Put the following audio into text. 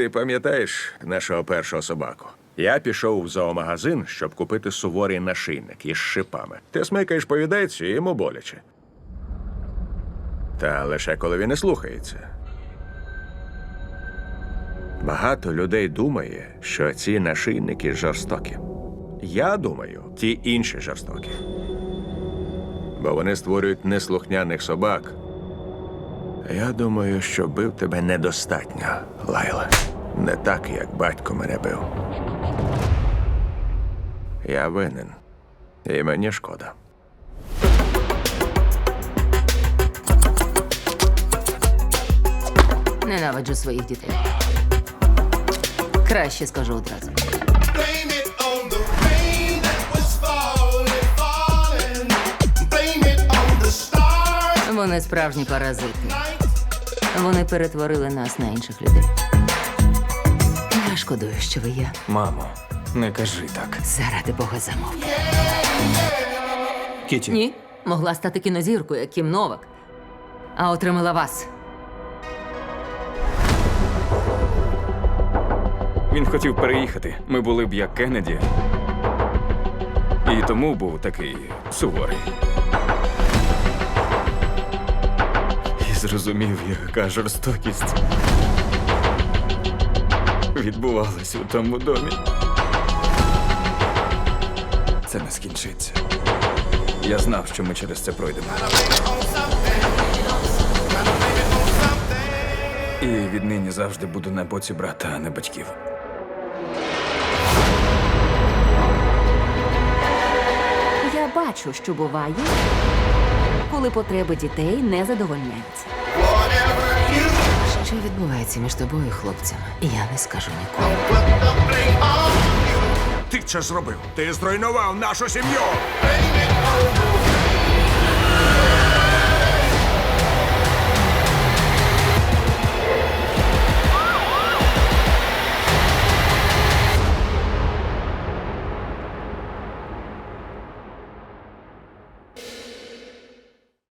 Ти пам'ятаєш нашого першого собаку? Я пішов в зоомагазин, щоб купити суворий нашийник із шипами. Ти смикаєш повідець і йому боляче. Та лише коли він не слухається. Багато людей думає, що ці нашийники жорстокі. Я думаю, ті інші жорстокі. Бо вони створюють неслухняних собак. Я думаю, що бив тебе недостатньо, Лайла. Не так, як батько мене бив. Я винен. І мені шкода. Ненавиджу своїх дітей. Краще скажу одразу. Вони справжні паразити. Вони перетворили нас на інших людей. Я шкодую, що ви є. Мамо, не кажи так. Заради Бога замовк. Кіті, Ні, могла стати кінозіркою, як Кім Новак. А отримала вас. він хотів переїхати. Ми були б як Кеннеді. І тому був такий суворий. Зрозумів, яка жорстокість відбувалась у тому домі. Це не скінчиться. Я знав, що ми через це пройдемо. І віднині завжди буду на боці брата, а не батьків. Я бачу, що буває, коли потреби дітей не задовольняються. Що відбувається між тобою і хлопцями? Я не скажу нікому. Ти це зробив. Ти зруйнував нашу сім'ю.